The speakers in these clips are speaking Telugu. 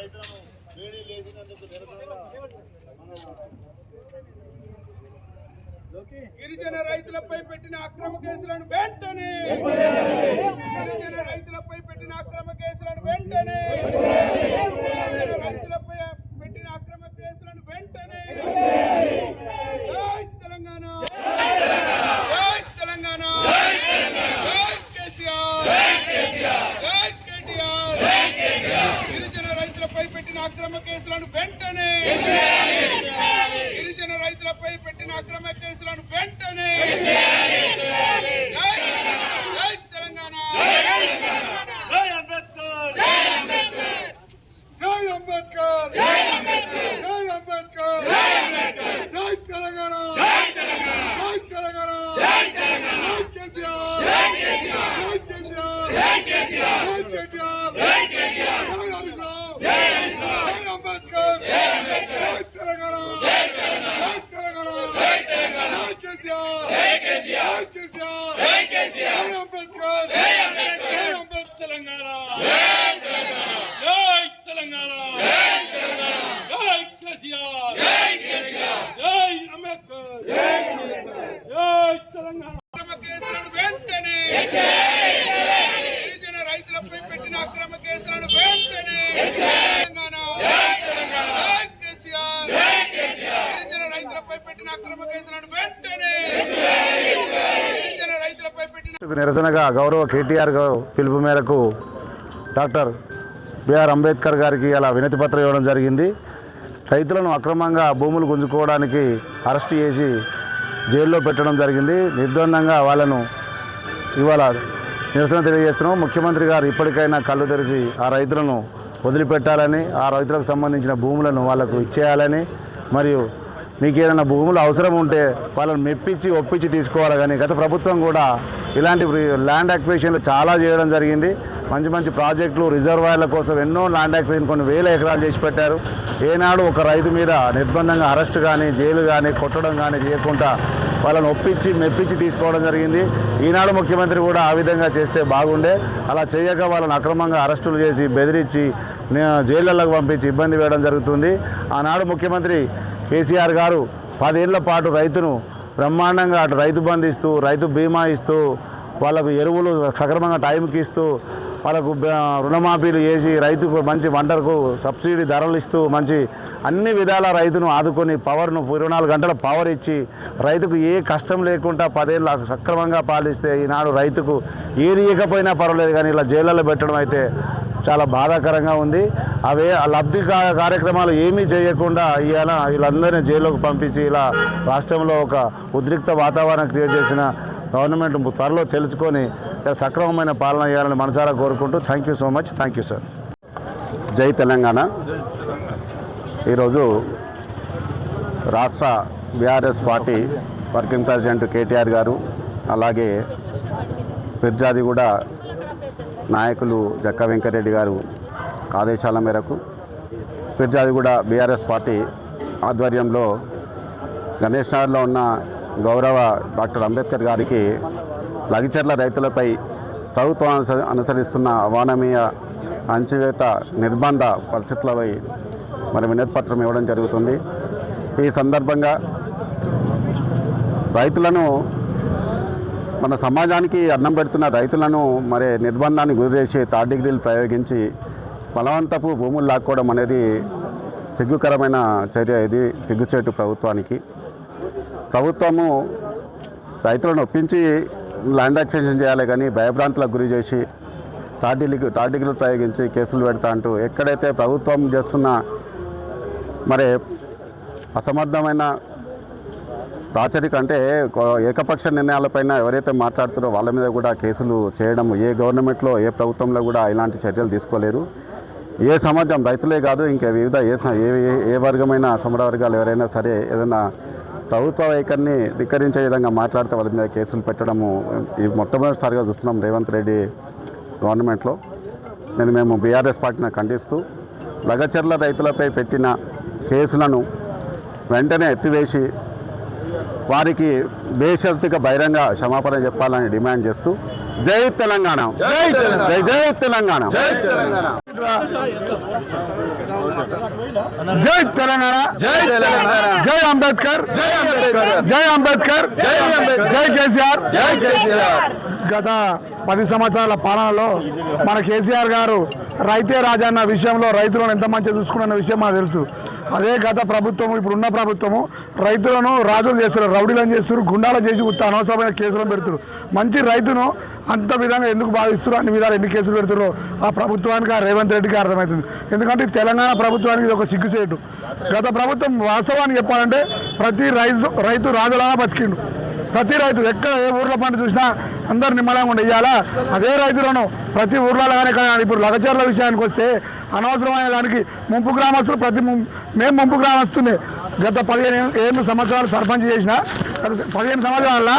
రైతులను వేడి గిరిజన రైతులపై పెట్టిన అక్రమ కేసులను వెంటనే! గిరిజన రైతులపై పెట్టిన అక్రమ కేసులను వెంటనే గిరిజన రైతులపై పెట్టిన అక్రమ కేసులను వెంటనే జై తెలంగాణ జై తెలంగాణ జై కేసీఆర్ జై కేటీఆర్ గిరిజన రైతులపై పెట్టిన అక్రమ కేసులను వెంటనే గిరిజన రైతులపై పెట్టిన అక్రమ కేసులను వెంటనే జై జై తెలంగాణ జై అంబేద్కర్ జై అంబేద్కర్ జై అంబేద్కర్ జై అంబేద్కర్ జై తెలంగాణ జై తెలంగాణ జై తెలంగాణ జై కేసీఆర్ జై కేసీఆర్ జై కేసీఆర్ జై కేటీఆర్ జై కేటీఆర్ జై హరీష్ రావు జై హరీష్ రావు జై అంబేద్కర్ జై అంబేద్కర్ జై తెలంగాణ జై తెలంగాణ జై తెలంగాణ జై కేసీఆర్ జై కేసీఆర్ జై కేసీఆర్ జై జై అంబేద్కర్ జై అంబేద్కర్ జై తెలంగాణ జై తెలంగాణ జై కేసీఆర్ జై అంబేద్కర్ జై తెలంగాణ కేసులను వెంటనే గిరిజన రైతులపై పెట్టిన అక్రమ కేసులను వెంటనే తెలంగాణ జై కేసీఆర్ గిరిజన రైతులపై పెట్టిన అక్రమ కేసులను వెంటనే గిరిజన రైతులపై నిరసనగా గౌరవ కేటీఆర్ పిలుపు మేరకు డాక్టర్ బిఆర్ అంబేద్కర్ గారికి అలా వినతి పత్రం ఇవ్వడం జరిగింది. రైతులను అక్రమంగా భూములు గుంజుకోవడానికి అరెస్ట్ చేసి జైల్లో పెట్టడం జరిగింది. నిర్ద్వందంగా వాళ్ళను ఇవాళ నిరసన తెలియజేస్తున్నాం. ముఖ్యమంత్రి గారు ఇప్పటికైనా కళ్ళు తెరిచి ఆ రైతులను వదిలిపెట్టాలని ఆ రైతులకు సంబంధించిన భూములను వాళ్ళకు ఇచ్చేయాలని మరియు మీకు ఏదైనా భూములు అవసరం ఉంటే వాళ్ళని మెప్పించి ఒప్పించి తీసుకోవాలి కానీ గత ప్రభుత్వం కూడా ఇలాంటి ల్యాండ్ అక్విజిషన్లు చాలా చేయడం జరిగింది. మంచి మంచి ప్రాజెక్టులు రిజర్వాయర్ల కోసం ఎన్నో ల్యాండ్ అక్విజిషన్ కొన్ని వేల ఎకరాలు చేసి పెట్టారు. ఏనాడు ఒక రైతు మీద నిర్బంధంగా అరెస్ట్ కానీ జైలు కానీ కొట్టడం కానీ చేయకుండా వాళ్ళని ఒప్పించి మెప్పించి తీసుకోవడం జరిగింది. ఈనాడు ముఖ్యమంత్రి కూడా ఆ విధంగా చేస్తే బాగుండే. అలా చేయక వాళ్ళని అక్రమంగా అరెస్టులు చేసి బెదిరించి జైళ్ళకు పంపించి ఇబ్బంది వేయడం జరుగుతుంది. ఆనాడు ముఖ్యమంత్రి కేసీఆర్ గారు పదేళ్ళ పాటు రైతును బ్రహ్మాండంగా అటు రైతు బంధిస్తూ రైతు బీమా ఇస్తూ వాళ్ళకు ఎరువులు సక్రమంగా టైంకి ఇస్తూ వాళ్ళకు రుణమాఫీలు చేసి రైతుకు మంచి వంటలకు సబ్సిడీ ధరలు ఇస్తూ మంచి అన్ని విధాల రైతును ఆదుకొని పవర్ను ఇరవై నాలుగు గంటల పవర్ ఇచ్చి రైతుకు ఏ కష్టం లేకుండా పదేళ్ళు సక్రమంగా పాలిస్తే ఈనాడు రైతుకు ఏది ఇవ్వకపోయినా పర్వాలేదు కానీ ఇలా జైళ్ళలో పెట్టడం అయితే చాలా బాధాకరంగా ఉంది. అవే ఆ లబ్ధి కా- కార్యక్రమాలు ఏమీ చేయకుండా ఇవాళ వీళ్ళందరినీ జైల్లోకి పంపించి ఇలా రాష్ట్రంలో ఒక ఉద్రిక్త వాతావరణం క్రియేట్ చేసిన గవర్నమెంట్ త్వరలో తెలుసుకొని సక్రమమైన పాలన చేయాలని మనసారా కోరుకుంటూ thank you so much thank you sir జై తెలంగాణ. ఈరోజు రాష్ట్ర BRS party working president KTR గారు అలాగే ఫిర్జాదిగూడ నాయకులు జక్క వెంకటరెడ్డి గారు ఆదేశాల మేరకు ఫిర్జాదిగూడ బీఆర్ఎస్ పార్టీ ఆధ్వర్యంలో గణేష్ నగర్లో ఉన్న గౌరవ డాక్టర్ అంబేద్కర్ గారికి లగిచర్ల రైతులపై ప్రభుత్వం అనుసరిస్తున్న అవానమీయ అంచివేత నిర్బంధ పరిస్థితులపై మరి వినతిపత్రం ఇవ్వడం జరుగుతుంది. ఈ సందర్భంగా రైతులను మన సమాజానికి అన్నం పెడుతున్న రైతులను మరి నిర్బంధాన్ని గురిచేసి థర్డ్ డిగ్రీలు ప్రయోగించి బలవంతపు భూములు లాక్కోవడం అనేది సిగ్గుకరమైన చర్య ఇది సిగ్గుచేటు ప్రభుత్వానికి. ప్రభుత్వము రైతులను ఒప్పించి ల్యాండ్ అక్విజిషన్ చేయాలి కానీ భయభ్రాంతులకు గురి చేసి థర్డ్ తాటికలు ప్రయోగించి కేసులు పెడతా అంటూ ఎక్కడైతే ప్రభుత్వం చేస్తున్న మరి అసమర్థమైన రాచరిక అంటే ఏకపక్ష నిర్ణయాలపైన ఎవరైతే మాట్లాడుతారో వాళ్ళ మీద కూడా కేసులు చేయడం ఏ గవర్నమెంట్లో ఏ ప్రభుత్వంలో కూడా ఇలాంటి చర్యలు తీసుకోలేరు. ఏ సమాజం రైతులే కాదు ఇంకా వివిధ ఏ ఏ ఏ- ఏ వర్గమైన సమర వర్గాలు ఎవరైనా సరే ఏదైనా ప్రభుత్వ వైఖరిని ధిక్కరించే విధంగా మాట్లాడితే వాళ్ళ మీద కేసులు పెట్టడము ఈ మొట్టమొదటిసారిగా చూస్తున్నాం రేవంత్ రెడ్డి గవర్నమెంట్లో. నేను మేము బీఆర్ఎస్ పార్టీని ఖండిస్తూ లగచర్ల రైతులపై పెట్టిన కేసులను వెంటనే ఎత్తివేసి వారికి బేషరతుగా బహిరంగ క్షమాపణ చెప్పాలని డిమాండ్ చేస్తూ జై తెలంగాణ! జై జై తెలంగాణ! జై తెలంగాణ జై తెలంగాణ జై అంబేద్కర్ జై అంబేద్కర్. జై అంబేద్కర్ జై అంబేద్కర్. జై కేసీఆర్. జై కేసీఆర్. గత పది సంవత్సరాల పాలనలో మన కేసీఆర్ గారు రైతే రాజన్న విషయంలో రైతులను ఎంత మంచిగా చూసుకున్న విషయం మనకు తెలుసు. అదే గత ప్రభుత్వం ఇప్పుడు ఉన్న ప్రభుత్వము. రైతులను రాజులు చేస్తారు రౌడీలను చేస్తారు గుండాలు చేసి ఉత్త అనవసరమైన కేసులను పెడుతున్నారు మంచి రైతును అంత విధంగా ఎందుకు భావిస్తారు అన్ని విధాలు ఎన్ని కేసులు పెడుతారో ఆ ప్రభుత్వానికి ఆ రేవంత్ రెడ్డికి అర్థమవుతుంది. ఎందుకంటే తెలంగాణ ప్రభుత్వానికి ఇది ఒక సిగ్గుసేటు. గత ప్రభుత్వం వాస్తవాన్ని చెప్పాలంటే ప్రతి రైతు రైతు రాజులాగా బతికిండు. ప్రతి రైతు ఎక్కడ ఏ ఊర్లో పంట చూసినా అందరు నిమ్మలంగా ఉండి ఇవ్వాలా అదే రైతులను ప్రతి ఊర్లో కానీ కానీ ఇప్పుడు లగచర్ల విషయానికి వస్తే అనవసరమైన దానికి ముంపు గ్రామస్తులు ప్రతి మేము ముంపు గ్రామస్తునే గత పదిహేను ఏడు ఏళ్ళు సంవత్సరాలు సర్పంచ్ చేసిన గత పదిహేను సంవత్సరాల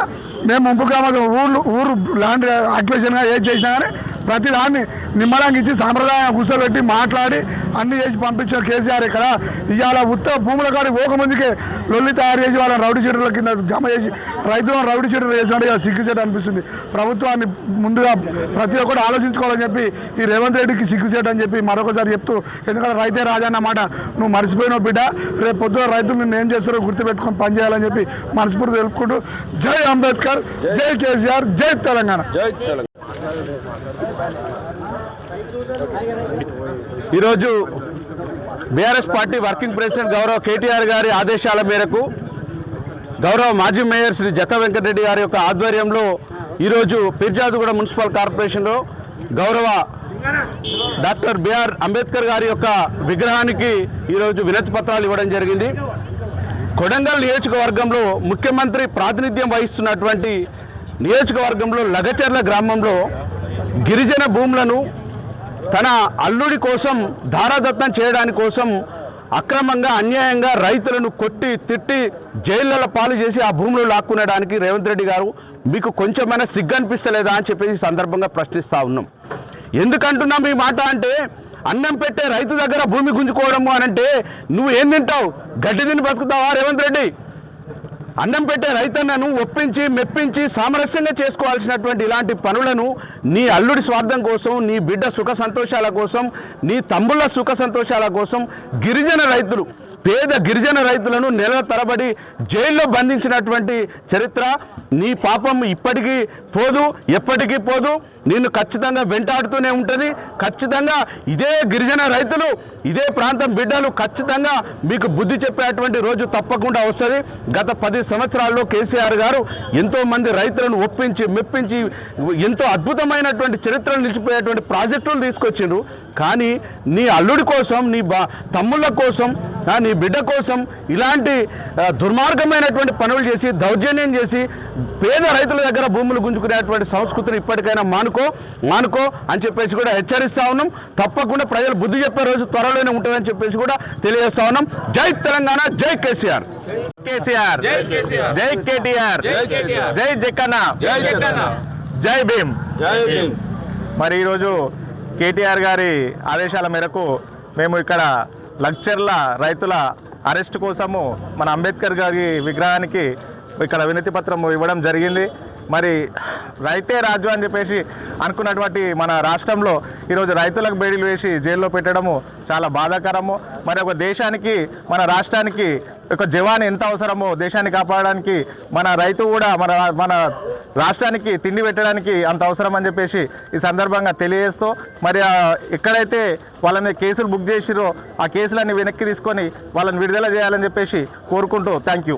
మేము ముంపు గ్రామస్తులు ఊర్లు ఊరు ల్యాండ్ ఆక్యుపేషన్గా ఏది చేసినా కానీ ప్రతి దాన్ని నిమ్మలంగా ఇచ్చి సాంప్రదాయం కూర్చోబెట్టి మాట్లాడి అన్ని చేసి పంపించారు కేసీఆర్ ఇక్కడ. ఇవాళ ఉత్తర భూముల కాడికి పోకముందుకే లొల్లి తయారు చేసి వాళ్ళని రౌడీ షీటర్ల కింద జమ చేసి రైతులను రౌడీ షీటర్లు చేసినట్టు ఇవాళ సిగ్గుచేట అనిపిస్తుంది. ప్రభుత్వాన్ని ముందుగా ప్రతి ఒక్కటి ఆలోచించుకోవాలని చెప్పి ఈ రేవంత్ రెడ్డికి సిగ్గుచేట అని చెప్పి మరొకసారి చెప్తూ ఎందుకంటే రైతే రాజా అన్నమాట నువ్వు మర్చిపోయినావు బిడ్డ రేపు పొద్దున రైతులు నిన్ను ఏం చేస్తారో గుర్తుపెట్టుకొని పనిచేయాలని చెప్పి మనస్ఫూర్తి తెలుపుకుంటూ జై అంబేద్కర్ జై కేసీఆర్ జై తెలంగాణ. ఈరోజు బీఆర్ఎస్ పార్టీ వర్కింగ్ ప్రెసిడెంట్ గౌరవ కేటీఆర్ గారి ఆదేశాల మేరకు గౌరవ మాజీ మేయర్ శ్రీ జక్క వెంకటరెడ్డి గారి యొక్క ఆధ్వర్యంలో ఈరోజు పిర్జాదుగూడ మున్సిపల్ కార్పొరేషన్లో గౌరవ డాక్టర్ బిఆర్ అంబేద్కర్ గారి యొక్క విగ్రహానికి ఈరోజు వినతి పత్రాలు ఇవ్వడం జరిగింది. కొడంగల్ నియోజకవర్గంలో ముఖ్యమంత్రి ప్రాతినిధ్యం వహిస్తున్నటువంటి నియోజకవర్గంలో లగచర్ల గ్రామంలో గిరిజన భూములను తన అల్లుడి కోసం ధారాదత్తం చేయడానికి కోసం అక్రమంగా అన్యాయంగా రైతులను కొట్టి తిట్టి జైళ్ళ పాలు చేసి ఆ భూములు లాక్కునడానికి రేవంత్ రెడ్డి గారు మీకు కొంచెమైనా సిగ్గు అనిపిస్తలేదా అని చెప్పేసి సందర్భంగా ప్రశ్నిస్తా ఉన్నాం. ఎందుకంటున్నాం ఈ మాట అంటే అన్నం పెట్టే రైతు దగ్గర భూమి గుంజుకోవడము అని అంటే నువ్వు ఏం తింటావు? గడ్డి తిని బతుకుతావా రేవంత్ రెడ్డి? అన్నం పెట్టే రైతన్నను ఒప్పించి మెప్పించి సామరస్యంగా చేసుకోవాల్సినటువంటి ఇలాంటి పనులను నీ అల్లుడి స్వార్థం కోసం నీ బిడ్డ సుఖ సంతోషాల కోసం నీ తమ్ముళ్ళ సుఖ సంతోషాల కోసం గిరిజన రైతులు పేద గిరిజన రైతులను నెలల తరబడి జైల్లో బంధించినటువంటి చరిత్ర నీ పాపం ఇప్పటికీ పోదు ఎప్పటికీ పోదు. నిన్ను ఖచ్చితంగా వెంటాడుతూనే ఉంటుంది. ఖచ్చితంగా ఇదే గిరిజన రైతులు ఇదే ప్రాంతం బిడ్డలు ఖచ్చితంగా మీకు బుద్ధి చెప్పేటువంటి రోజు తప్పకుండా వస్తుంది. గత పది సంవత్సరాల్లో కేసీఆర్ గారు ఎంతో మంది రైతులను ఒప్పించి మెప్పించి ఎంతో అద్భుతమైనటువంటి చరిత్రను నిలిచిపోయేటువంటి ప్రాజెక్టులు తీసుకొచ్చిండ్రు. కానీ నీ అల్లుడి కోసం నీ బా తమ్ముళ్ళ కోసం నీ బిడ్డ కోసం ఇలాంటి దుర్మార్గమైనటువంటి పనులు చేసి దౌర్జన్యం చేసి పేద రైతుల దగ్గర భూములు గుంజుకునేటువంటి సంస్కృతిని ఇప్పటికైనా మానుకో మానుకో అని చెప్పేసి కూడా హెచ్చరిస్తా ఉన్నాం. తప్పకుండా ప్రజలు బుద్ధి చెప్పే రోజు త్వరలోనే ఉంటుందని చెప్పేసి కూడా తెలియజేస్తా ఉన్నాం. జై తెలంగాణ జై కేసీఆర్. కేసీఆర్. జై కేటీఆర్. జై జక్కన్న జై భీమ్. మరి ఈరోజు కేటీఆర్ గారి ఆదేశాల మేరకు మేము ఇక్కడ లక్చర్ల రైతుల అరెస్ట్ కోసము మన అంబేద్కర్ గారి విగ్రహానికి ఇక్కడ వినతి పత్రం ఇవ్వడం జరిగింది. మరి రైతే రాజు అని చెప్పేసి అనుకున్నటువంటి మన రాష్ట్రంలో ఈరోజు రైతులకు బేడీలు వేసి జైల్లో పెట్టడము చాలా బాధాకరము. మరి ఒక దేశానికి మన రాష్ట్రానికి ఒక జవాన్ ఎంత అవసరమో దేశాన్ని కాపాడడానికి మన రైతు కూడా మన మన రాష్ట్రానికి తిండి పెట్టడానికి అంత అవసరం అని చెప్పేసి ఈ సందర్భంగా తెలియజేస్తూ మరి ఎక్కడైతే వాళ్ళని కేసులు బుక్ చేసిరో ఆ కేసులన్నీ వెనక్కి తీసుకొని వాళ్ళని విడుదల చేయాలని చెప్పేసి కోరుకుంటూ థ్యాంక్ యూ.